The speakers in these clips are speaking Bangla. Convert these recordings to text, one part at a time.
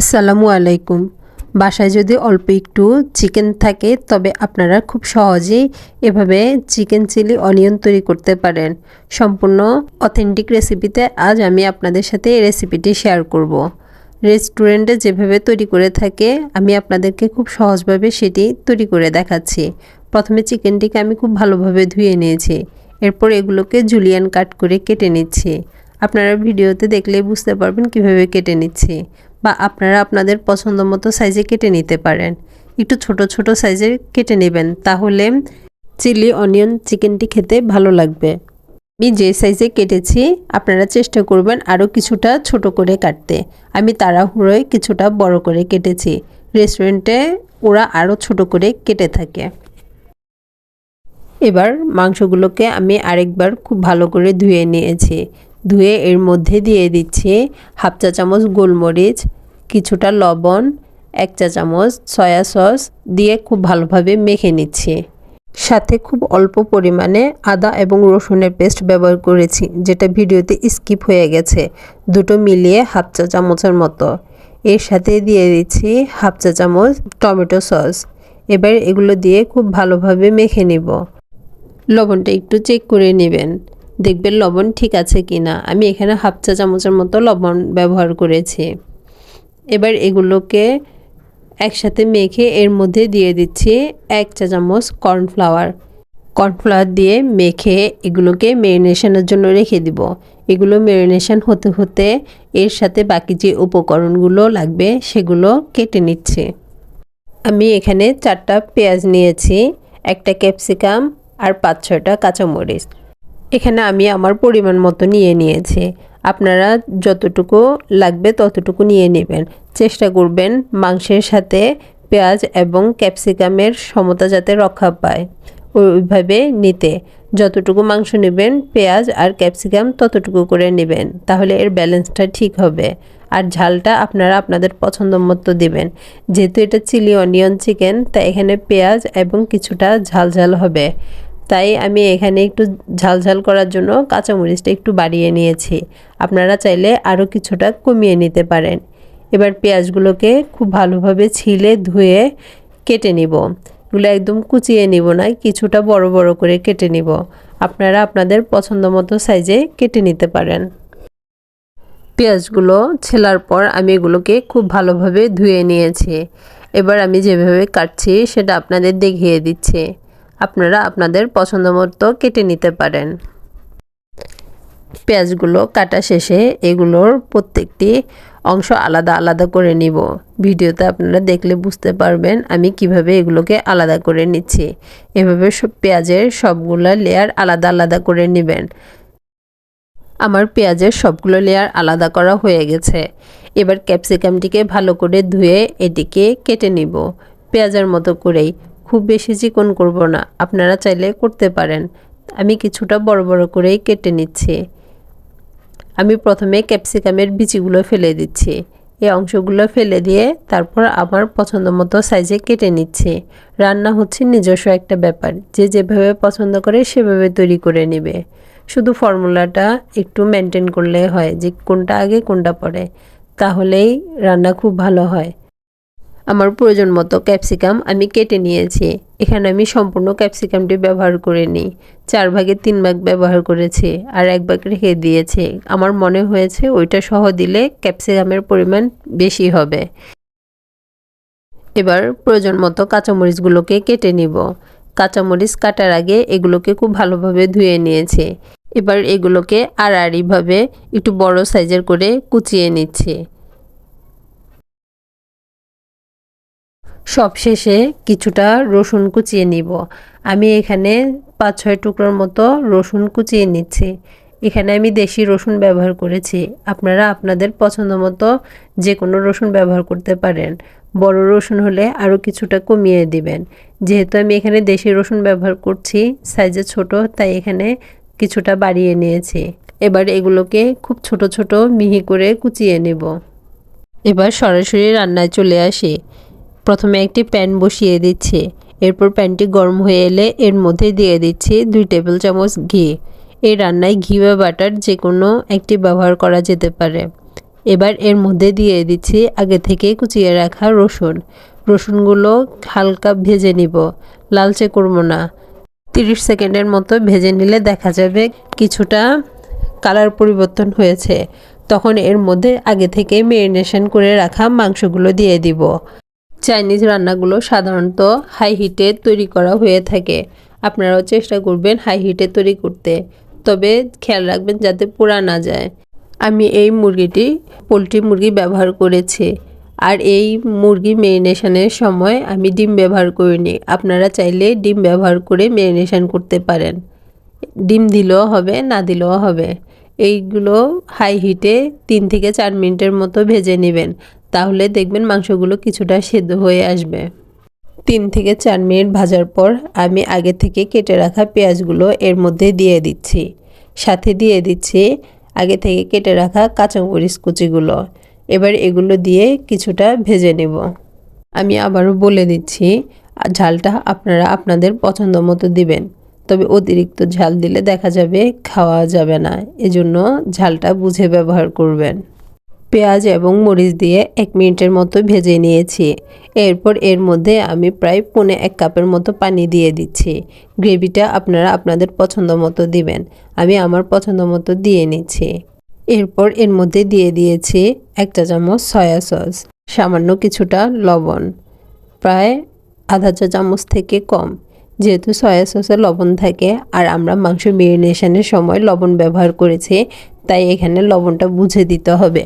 আসসালামু আলাইকুম। বাসায় যদি অল্প একটু চিকেন থাকে, তবে আপনারা খুব সহজেই এভাবে চিকেন চিলি, অনিয়ন তৈরি করতে পারেন। সম্পূর্ণ অথেন্টিক রেসিপিতে আজ আমি আপনাদের সাথে এই রেসিপিটি শেয়ার করব। রেস্টুরেন্টে যেভাবে তৈরি করে থাকে, আমি আপনাদেরকে খুব সহজভাবে সেটি তৈরি করে দেখাচ্ছি। প্রথমে চিকেনটিকে আমি খুব ভালোভাবে ধুয়ে নিয়েছি। এরপর এগুলোকে জুলিয়ান কাট করে কেটে নিচ্ছি। আপনারা ভিডিওতে দেখলেই বুঝতে পারবেন কীভাবে কেটে নিচ্ছি। বা আপনারা আপনাদের পছন্দ মতো সাইজে কেটে নিতে পারেন। একটু ছোট ছোট সাইজের কেটে নেবেন, তাহলে চিলি অনিয়ন চিকেনটি খেতে ভালো লাগবে। আমি যে সাইজে কেটেছি, আপনারা চেষ্টা করবেন আরও কিছুটা ছোট করে কাটতে। আমি তাড়াহুড়োয় কিছুটা বড় করে কেটেছি। রেস্টুরেন্টে ওরা আরও ছোট করে কেটে থাকে। এবার মাংসগুলোকে আমি আরেকবার খুব ভালো করে ধুয়ে নিয়েছি। ধুয়ে এর মধ্যে দিয়ে দিচ্ছি হাফ চা চামচ গোলমরিচ কিছুটা লবণ, এক চা চামচ সয়া সস দিয়ে খুব ভালোভাবে মেখে নিচ্ছি। সাথে খুব অল্প পরিমাণে আদা এবং রসুনের পেস্ট ব্যবহার করেছি, যেটা ভিডিওতে স্কিপ হয়ে গেছে। দুটো মিলিয়ে হাফ চা চামচের মতো। এর সাথে দিয়ে দিচ্ছি হাফ চা চামচ টমেটো সস। এবার এগুলো দিয়ে খুব ভালোভাবে মেখে নিব। লবণটা একটু চেক করে নেবেন। দেখবেন লবণ ঠিক আছে কি না আমি এখানে হাফ চা চামচের মতো লবণ ব্যবহার করেছি। এবার এগুলোকে একসাথে মেখে এর মধ্যে দিয়ে দিচ্ছি এক চা চামচ কর্নফ্লাওয়ার। কর্নফ্লাওয়ার দিয়ে মেখে এগুলোকে মেরিনেশনের জন্য রেখে দিব। এগুলো মেরিনেশন হতে হতে এর সাথে বাকি যে উপকরণগুলো লাগবে সেগুলো কেটে নিচ্ছি। আমি এখানে চারটা পেঁয়াজ নিয়েছি, একটা ক্যাপসিকাম আর পাঁচ ছয়টা কাঁচামরিচ। এখানে আমি আমার পরিমাণ মতো নিয়ে নিয়েছি। আপনারা যতটুকু লাগবে ততটুকু নিয়ে নেবেন। চেষ্টা করবেন মাংসের সাথে পেঁয়াজ এবং ক্যাপসিকামের সমতা যাতে রক্ষা পায় ওইভাবে নিতে। যতটুকু মাংস নেবেন, পেঁয়াজ আর ক্যাপসিকাম ততটুকু করে নেবেন, তাহলে এর ব্যালেন্সটা ঠিক হবে। আর ঝালটা আপনারা আপনাদের পছন্দ মতো দেবেন। যেহেতু এটা চিলি অনিয়ন চিকেন, তাই এখানে পেঁয়াজ এবং কিছুটা ঝাল ঝাল হবে। তাই আমি এখানে একটু ঝাল ঝাল করার জন্য কাঁচামরিচটা একটু বাড়িয়ে নিয়েছি। আপনারা চাইলে আরও কিছুটা কমিয়ে নিতে পারেন। এবার পেঁয়াজগুলোকে খুব ভালোভাবে ছিলে ধুয়ে কেটে নিব। এগুলো একদম কুচিয়ে নিব না, কিছুটা বড় বড় করে কেটে নিব। আপনারা আপনাদের পছন্দ মতো সাইজে কেটে নিতে পারেন। পেঁয়াজগুলো ছেলার পর আমি এগুলোকে খুব ভালোভাবে ধুয়ে নিয়েছি। এবার আমি যেভাবে কাটছি সেটা আপনাদের দেখিয়ে দিচ্ছি। আপনারা আপনাদের পছন্দ মতো কেটে নিতে পারেন। পেঁয়াজগুলো কাটা শেষে এগুলোর প্রত্যেকটি অংশ আলাদা আলাদা করে নিব। ভিডিওতে আপনারা দেখলে বুঝতে পারবেন আমি কীভাবে এগুলোকে আলাদা করে নিচ্ছি। এভাবে সব পেঁয়াজের সবগুলো লেয়ার আলাদা আলাদা করে নেবেন। আমার পেঁয়াজের সবগুলো লেয়ার আলাদা করা হয়ে গেছে। এবার ক্যাপসিকামটিকে ভালো করে ধুয়ে এটিকে কেটে নিব। পেঁয়াজের মতো করেই খুব বেশি চিকন করব না। আপনারা চাইলে করতে পারেন। আমি কিছুটা বড় বড় করেই কেটে নিচ্ছি। আমি প্রথমে ক্যাপসিকামের বিচিগুলো ফেলে দিচ্ছি। এই অংশগুলো ফেলে দিয়ে তারপর আমার পছন্দ মতো সাইজে কেটে নিচ্ছি। রান্না হচ্ছে নিজস্ব একটা ব্যাপার। যে যেভাবে পছন্দ করে সেভাবে তৈরি করে নেবে। শুধু ফর্মুলাটা একটু মেনটেন করলে হয় যে কোনটা আগে কোনটা পরে। তাহলেই রান্না খুব ভালো হয়। আমার প্রয়োজন মতো ক্যাপসিকাম আমি কেটে নিয়েছি। এখানে আমি সম্পূর্ণ ক্যাপসিকামটি ব্যবহার করে নিই চার ভাগে তিন ভাগ ব্যবহার করেছি আর এক ভাগ রেখে দিয়েছি। আমার মনে হয়েছে ওইটা সহ দিলে ক্যাপসিকামের পরিমাণ বেশি হবে। এবার প্রয়োজন মতো কাঁচামরিচগুলোকে কেটে নিব। কাঁচামরিচ কাটার আগে এগুলোকে খুব ভালোভাবে ধুয়ে নিয়েছি। এবার এগুলোকে আড়াআড়িভাবে একটু বড় সাইজের করে কুচিয়ে নিচ্ছি। সবশেষে কিছুটা রসুন কুচিয়ে নিব। আমি এখানে পাঁচ ছয় টুকরোর মতো রসুন কুচিয়ে নিচ্ছি। এখানে আমি দেশি রসুন ব্যবহার করেছি। আপনারা আপনাদের পছন্দ মতো যে কোনো রসুন ব্যবহার করতে পারেন। বড় রসুন হলে আরও কিছুটা কমিয়ে দিবেন। যেহেতু আমি এখানে দেশি রসুন ব্যবহার করছি, সাইজে ছোট, তাই এখানে কিছুটা বাড়িয়ে নিয়েছি। এবার এগুলোকে খুব ছোট ছোট মিহি করে কুচিয়ে নেব। এবার সরাসরি রান্নায় চলে আসি। প্রথমে একটি প্যান বসিয়ে দিচ্ছি। এরপর প্যানটি গরম হয়ে এলে এর মধ্যে দিয়ে দিচ্ছি দুই টেবিল চামচ ঘি। এই রান্নায় ঘি বা বাটার যে কোনো একটি ব্যবহার করা যেতে পারে। এবার এর মধ্যে দিয়ে দিচ্ছি আগে থেকে কুচিয়ে রাখা রসুন। রসুনগুলো হালকা ভেজে নিব। লালচে করব না। তিরিশ সেকেন্ডের মতো ভেজে নিলে দেখা যাবে কিছুটা কালার পরিবর্তন হয়েছে। তখন এর মধ্যে আগে থেকে মেরিনেশন করে রাখা মাংসগুলো দিয়ে দিব। চাইনিজ রান্নাগুলো সাধারণত হাই হিটে তৈরি করা হয়ে থাকে। আপনারাও চেষ্টা করবেন হাই হিটে তৈরি করতে। তবে খেয়াল রাখবেন যাতে পোড়া না যায়। আমি এই মুরগিটি, পোলট্রি মুরগি ব্যবহার করেছি। আর এই মুরগি মেরিনেশনের সময় আমি ডিম ব্যবহার করিনি। আপনারা চাইলে ডিম ব্যবহার করে মেরিনেশন করতে পারেন। ডিম দিলেও হবে, না দিলেও হবে। এইগুলো হাই হিটে তিন থেকে চার মিনিটের মতো ভেজে নেবেন। তাহলে দেখবেন মাংসগুলো কিছুটা সেদ্ধ হয়ে আসবে। তিন থেকে চার মিনিট ভাজার পর আমি আগে থেকে কেটে রাখা পেঁয়াজগুলো এর মধ্যে দিয়ে দিচ্ছি। সাথে দিয়ে দিচ্ছি আগে থেকে কেটে রাখা কাঁচামরিচ কুচিগুলো। এবার এগুলো দিয়ে কিছুটা ভেজে নেব। আমি আবারও বলে দিচ্ছি, ঝালটা আপনারা আপনাদের পছন্দ মতো দিবেন। তবে অতিরিক্ত ঝাল দিলে দেখা যাবে খাওয়া যাবে না। এজন্য ঝালটা বুঝে ব্যবহার করবেন। পেঁয়াজ এবং মরিচ দিয়ে এক মিনিটের মতো ভেজে নিয়েছি। এরপর এর মধ্যে আমি প্রায় পৌনে এক কাপের মতো পানি দিয়ে দিচ্ছি। গ্রেভিটা আপনারা আপনাদের পছন্দ মতো দিবেন। আমি আমার পছন্দ মতো দিয়ে নিচ্ছি। এরপর এর মধ্যে দিয়ে দিয়েছি এক চা চামচ সয়া সস, সামান্য কিছুটা লবণ, প্রায় আধা চা চামচ থেকে কম। যেহেতু সয়া সসে লবণ থাকে আর আমরা মাংস মেরিনেশনের সময় লবণ ব্যবহার করেছি, তাই এখানে লবণটা বুঝে দিতে হবে।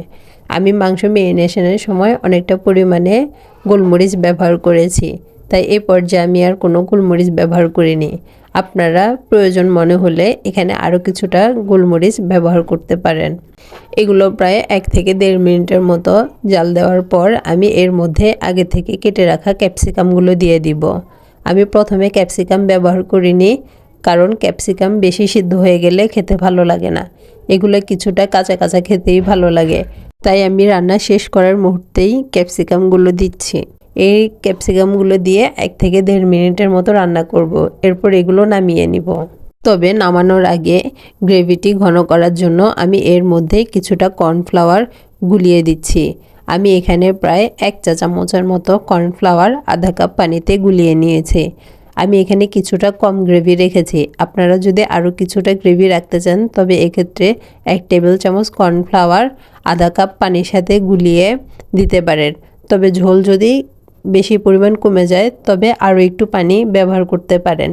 আমি মাংস মেরিনেশনের সময় অনেকটা পরিমাণে গোলমরিচ ব্যবহার করেছি। তাই এই পর্যায়ে আমি আর কোনো গোলমরিচ ব্যবহার করিনি। আপনারা প্রয়োজন মনে হলে এখানে আরও কিছুটা গোলমরিচ ব্যবহার করতে পারেন। এগুলো প্রায় এক থেকে দেড় মিনিটের মতো জাল দেওয়ার পর আমি এর মধ্যে আগে থেকে কেটে রাখা ক্যাপসিকামগুলো দিয়ে দিব। আমি প্রথমে ক্যাপসিকাম ব্যবহার করিনি, কারণ ক্যাপসিকাম বেশি সিদ্ধ হয়ে গেলে খেতে ভালো লাগে না। এগুলো কিছুটা কাঁচা কাঁচা খেতেই ভালো লাগে। তাই আমি রান্না শেষ করার মুহূর্তেই ক্যাপসিকামগুলো দিচ্ছি। এই ক্যাপসিকামগুলো দিয়ে এক থেকে দেড় মিনিটের মতো রান্না করব। এরপর এগুলো নামিয়ে নিব। তবে নামানোর আগে গ্রেভিটি ঘন করার জন্য আমি এর মধ্যে কিছুটা কর্নফ্লাওয়ার গুলিয়ে দিচ্ছি। আমি এখানে প্রায় এক চা চামচের মতো কর্নফ্লাওয়ার আধা কাপ পানিতে গুলিয়ে নিয়েছি। আমি এখানে কিছুটা কম গ্রেভি রেখেছি। আপনারা যদি আরও কিছুটা গ্রেভি রাখতে চান, তবে এক্ষেত্রে এক টেবিল চামচ কর্নফ্লাওয়ার, আধা কাপ পানির সাথে গুলিয়ে দিতে পারেন। তবে ঝোল যদি বেশি পরিমাণ কমে যায়, তবে আরও একটু পানি ব্যবহার করতে পারেন।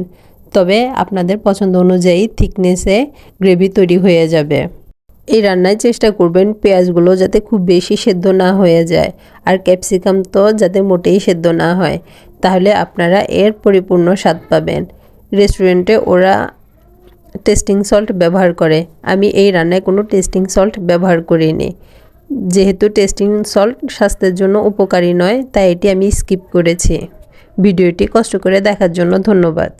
তবে আপনাদের পছন্দ অনুযায়ী থিকনেসে গ্রেভি তৈরি হয়ে যাবে। এই রান্নায় চেষ্টা করবেন পেঁয়াজগুলো যাতে খুব বেশি সেদ্ধ না হয়ে যায়, আর ক্যাপসিকাম তো যাতে মোটেই সেদ্ধ না হয়। তাহলে আপনারা এর পরিপূর্ণ স্বাদ পাবেন। রেস্টুরেন্টে ওরা টেস্টিং সল্ট ব্যবহার করে। আমি এই রান্নায় কোনো টেস্টিং সল্ট ব্যবহার করিনি। যেহেতু টেস্টিং সল্ট স্বাস্থ্যের জন্য উপকারী নয়, তাই এটি আমি স্কিপ করেছি। ভিডিওটি কষ্ট করে দেখার জন্য ধন্যবাদ।